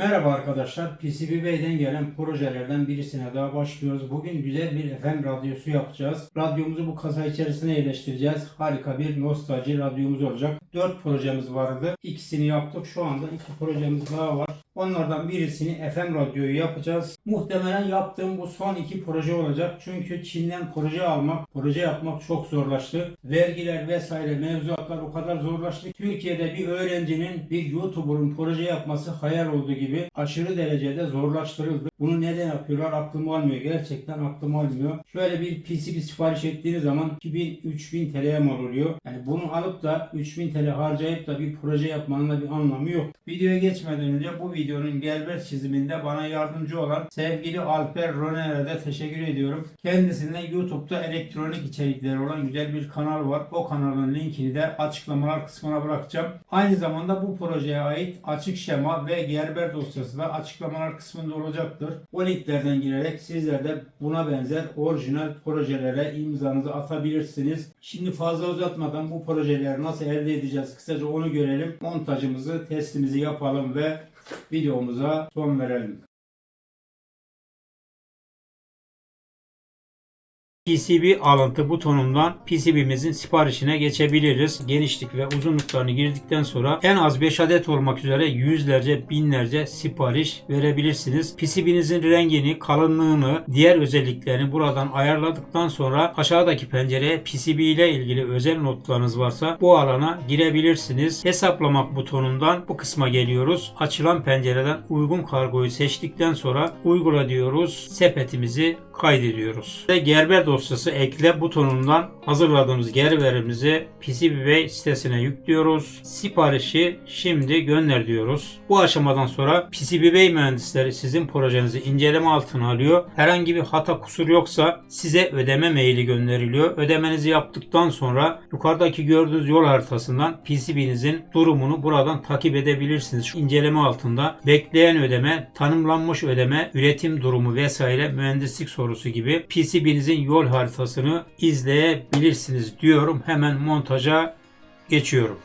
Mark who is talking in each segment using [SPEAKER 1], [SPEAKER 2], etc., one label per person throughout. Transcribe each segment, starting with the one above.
[SPEAKER 1] Merhaba arkadaşlar. PCB Bey'den gelen projelerden birisine daha başlıyoruz. Bugün güzel bir FM radyosu yapacağız. Radyomuzu bu kasa içerisine yerleştireceğiz. Harika bir nostalji radyomuz olacak. 4 projemiz vardı. İkisini yaptık. Şu anda iki projemiz daha var. Onlardan birisini FM radyoyu yapacağız. Muhtemelen yaptığım bu son iki proje olacak. Çünkü Çin'den proje almak, proje yapmak çok zorlaştı. Vergiler vesaire mevzuatlar o kadar zorlaştı. Türkiye'de bir öğrencinin bir YouTuber'ın proje yapması hayal olduğu gibi aşırı derecede zorlaştırıldı. Bunu neden yapıyorlar aklım almıyor. Gerçekten aklım almıyor. Şöyle bir PCB sipariş ettiğiniz zaman 2000-3000 TL'ye mal oluyor. Yani bunu alıp da 3000 TL harcayıp da bir proje yapmanın da bir anlamı yok. Videoya geçmeden önce bu videonun gelber çiziminde bana yardımcı olan sevgili Alper Roner'e de teşekkür ediyorum. Kendisine YouTube'da elektronik içerikleri olan güzel bir kanal var. O kanalın linkini de açıklamalar kısmına bırakacağım. Aynı zamanda bu projeye ait açık şema ve gerber dosyası da açıklamalar kısmında olacaktır. O linklerden girerek sizler de buna benzer orijinal projelere imzanızı atabilirsiniz. Şimdi fazla uzatmadan bu projeleri nasıl elde edeceğiz kısaca onu görelim. Montajımızı, testimizi yapalım ve videomuza son verelim. PCB alıntı butonundan PCB'mizin siparişine geçebiliriz. Genişlik ve uzunluklarını girdikten sonra en az 5 adet olmak üzere yüzlerce, binlerce sipariş verebilirsiniz. PCB'nizin rengini, kalınlığını, diğer özelliklerini buradan ayarladıktan sonra aşağıdaki pencereye PCB ile ilgili özel notlarınız varsa bu alana girebilirsiniz. Hesaplamak butonundan bu kısma geliyoruz. Açılan pencereden uygun kargoyu seçtikten sonra uygula diyoruz. Sepetimizi kaydediyoruz. Ve Gerber dosyası ekle butonundan hazırladığımız gerberimizi PCBWay sitesine yüklüyoruz. Siparişi şimdi gönder diyoruz. Bu aşamadan sonra PCBWay mühendisleri sizin projenizi inceleme altına alıyor. Herhangi bir hata kusur yoksa size ödeme maili gönderiliyor. Ödemenizi yaptıktan sonra yukarıdaki gördüğünüz yol haritasından PCB'nizin durumunu buradan takip edebilirsiniz. Şu inceleme altında bekleyen ödeme, tanımlanmış ödeme, üretim durumu vesaire mühendislik sorusu gibi PCB'nizin yol haritasını izleyebilirsiniz diyorum. Hemen montaja geçiyorum.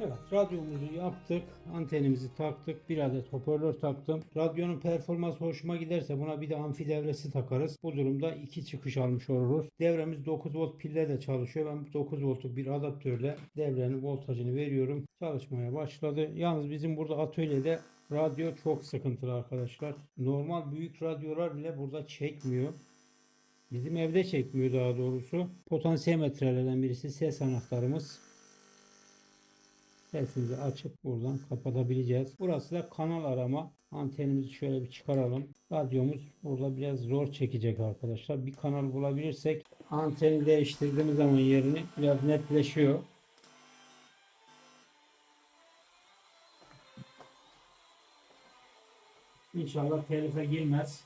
[SPEAKER 1] Evet radyomuzu yaptık. Antenimizi taktık. Bir adet hoparlör taktım. Radyonun performansı hoşuma giderse buna bir de amfi devresi takarız. Bu durumda iki çıkış almış oluruz. Devremiz 9 volt pille de çalışıyor. Ben bu 9 voltluk bir adaptörle devrenin voltajını veriyorum. Çalışmaya başladı. Yalnız bizim burada atölyede radyo çok sıkıntılı arkadaşlar. Normal büyük radyolar bile burada çekmiyor. Bizim evde çekmiyor daha doğrusu. Potansiyometrelerden birisi ses anahtarımız. Sesimizi açıp buradan kapatabileceğiz. Burası da kanal arama. Antenimizi şöyle bir çıkaralım. Radyomuz burada biraz zor çekecek arkadaşlar. Bir kanal bulabilirsek anteni değiştirdiğimiz zaman yerini biraz netleşiyor. İnşallah telife girmez.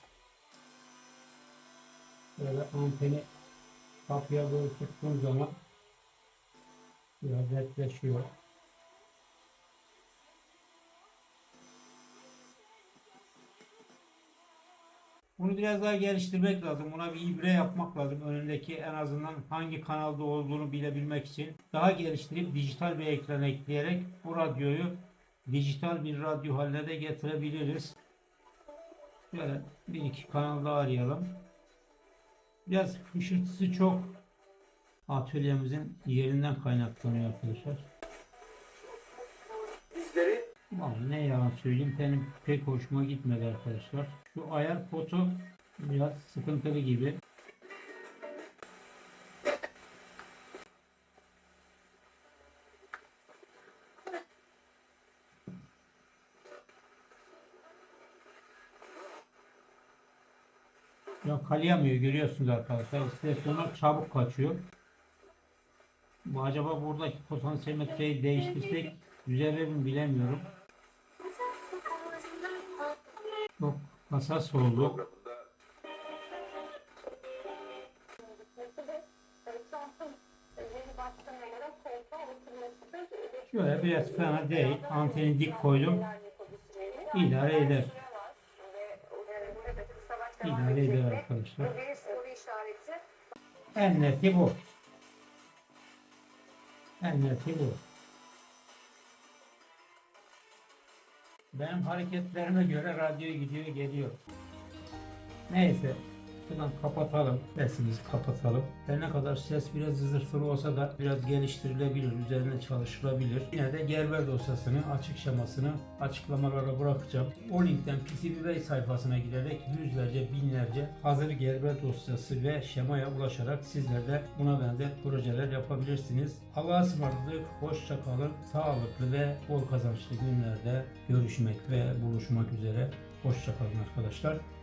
[SPEAKER 1] Böyle anteni kapıya doğru tuttuğum zaman biraz netleşiyor. Bunu biraz daha geliştirmek lazım. Buna bir ibre yapmak lazım. Önündeki en azından hangi kanalda olduğunu bilebilmek için. Daha geliştirip dijital bir ekran ekleyerek bu radyoyu dijital bir radyo haline de getirebiliriz. Şöyle bir iki kanal daha arayalım. Biraz hışırtısı çok atölyemizin yerinden kaynaklanıyor arkadaşlar. Vallahi ne yalan söyleyeyim benim pek hoşuma gitmedi arkadaşlar. Şu ayar potu biraz sıkıntılı gibi. Ya kalayamıyor görüyorsunuz arkadaşlar. İstasyonlar çabuk kaçıyor. Bu acaba buradaki potansiyometreyi değiştirsek düzelir mi bilemiyorum. Oldu.
[SPEAKER 2] programında
[SPEAKER 1] Şöyle biraz fena değil. Anteni dik koydum. İdare eder. İdare eder arkadaşlar. En neti bu. En neti bu. Benim hareketlerime göre radyo gidiyor geliyor. Neyse. Şuradan kapatalım. Sesimizi kapatalım. Her ne kadar ses biraz zızırtılı olsa da biraz geliştirilebilir, üzerine çalışılabilir. Yine de Gerber dosyasını, açık şemasını açıklamalara bırakacağım. O linkten PCBWay sayfasına giderek yüzlerce, binlerce hazır Gerber dosyası ve şemaya ulaşarak sizler de buna benzer projeler yapabilirsiniz. Allah'a ısmarladık, hoşça kalın, sağlıklı ve bol kazançlı günlerde görüşmek ve buluşmak üzere. Hoşça kalın arkadaşlar.